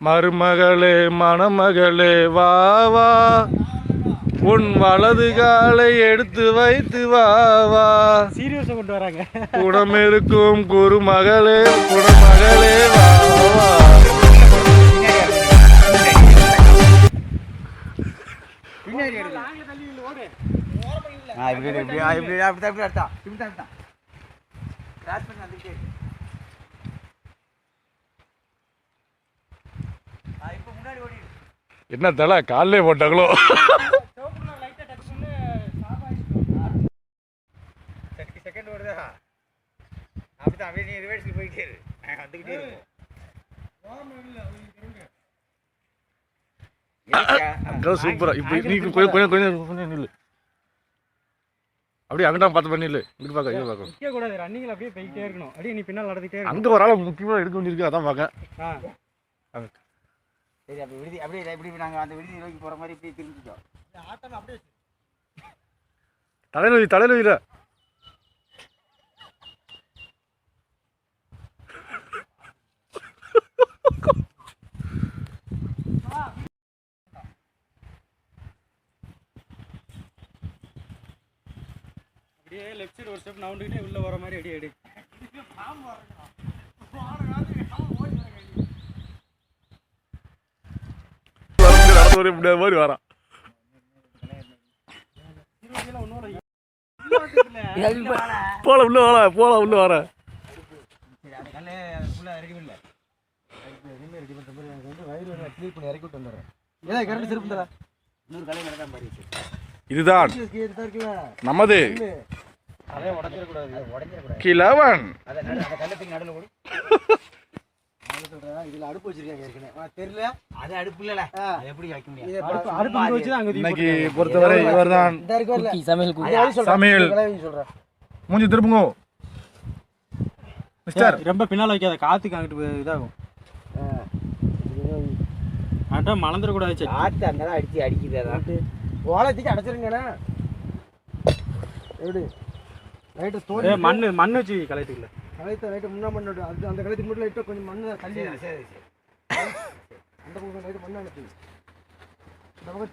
மருமகளே மணமகளே வா வா உன் வலது காலை எடுத்து வைத்து வா வா சீரியஸை கொண்டு வராங்க குணம் இருக்கும் குருமகளே குணமகளே வா வா ஆ, இப்படி இப்படி ஆ, இப்படி இரு, அப்படித்தான், இப்படி அர்த்தம் இப்படித்தான் அர்த்தம் கிராஸ் பண்ணி வந்துக்கிட்டே இரு. ஆ, இப்ப முன்னாடி ஓடி இரு. என்ன தலை காலிலே போட்டாங்களோ? செகண்ட் ஓடுதா? அப்படித்தான் அப்படியே நீ ரிவர்ஸ்க்கு போயிட்டே இரு. வந்துக்கிட்டே சூப்பரா. இப்போ நீ கொஞ்சம் கொஞ்சம் நில்லு. அப்படியே அங்கிட்ட பார்த்து பண்ணி நில்லு. இங்கே பார்க்க இங்கே பார்க்க நிக்க கூடாது ரன்னிங்ல அப்படியே போயிட்டே இருக்கணும். அப்படியே நீ பின்னால் நடந்துட்டே அங்கே ஒரு ஆளை முக்கியமாக எடுக்க வேண்டியிருக்கு அதான் பார்க்க ஆ. சரி அப்போ விடுதி அப்படியே இப்படி நாங்கள் அந்த விடுதி நோக்கி போகிற மாதிரி இப்படி திரும்பிட்டோம். ஆட்டம் அப்படியே தலையில் வைல அப்படியே லெஃப்ட் சைடு ஒரு ஸ்டெப் நவுண்டுக்கிட்டே உள்ள வர மாதிரி அடி அடி. நடந்து வர முடியாத மாதிரி வரான். போல உள்ள வர போல உள்ள வர இதுதான் நமது கிழவன். அந்த இதில் அடுப்பு வச்சிருக்காங்க ஏற்கனவே. தெரியல? அது அடுப்பு இல்லைல்ல அது எப்படி வைக்க முடியும்? அடுப்பு அடுப்பு வச்சு அங்க இன்னைக்கு பொறுத்தவரை இவர்தான் இந்த இருக்குல்ல சமையல் சமையல். சொல்கிறேன் மூஞ்சி திருப்புங்க. மிஸ்டர். ரொம்ப பின்னால வைக்காத. காத்துக்கு அங்கிட்டு இதாகும். அட்டா மலந்துடக்கூடாது சரி காற்று அங்கே தான் அடிச்சு அடிக்குது அதான். ஓலத்துக்கு அடைச்சிருங்கண்ணா எப்படி? லைட்டு ஏ, மண்ணு மண்ணு வச்சு கலைத்துக்கல கலைத்த லைட்டு முன்னா மண்ணு அது அந்த கலைத்துக்கு மட்டும் லைட்டாக கொஞ்சம் மண்ணு தள்ளி சரி சரி அந்த பக்கம் லைட்டு மண்ணு அனுப்பி இந்த பக்கம்